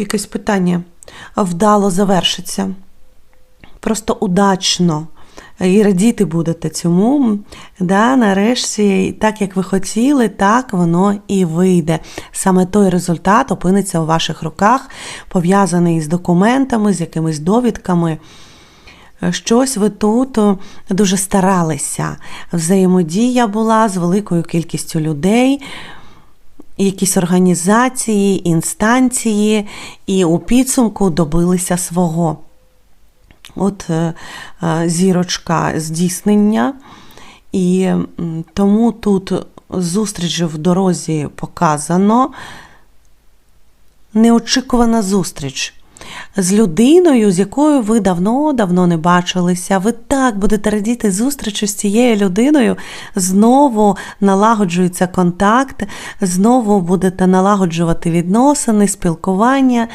якесь питання вдало завершиться. Просто удачно. І радіти будете цьому. Да, нарешті, так як ви хотіли, так воно і вийде. Саме той результат опиниться у ваших руках, пов'язаний з документами, з якимись довідками. Щось ви тут дуже старалися. Взаємодія була з великою кількістю людей, якісь організації, інстанції, і у підсумку добилися свого. От е, е, зірочка здійснення, і тому тут зустріч в дорозі показано. Неочікувана зустріч з людиною, з якою ви давно-давно не бачилися. Ви так будете радіти зустрічі з цією людиною. Знову налагоджується контакт, знову будете налагоджувати відносини, спілкування.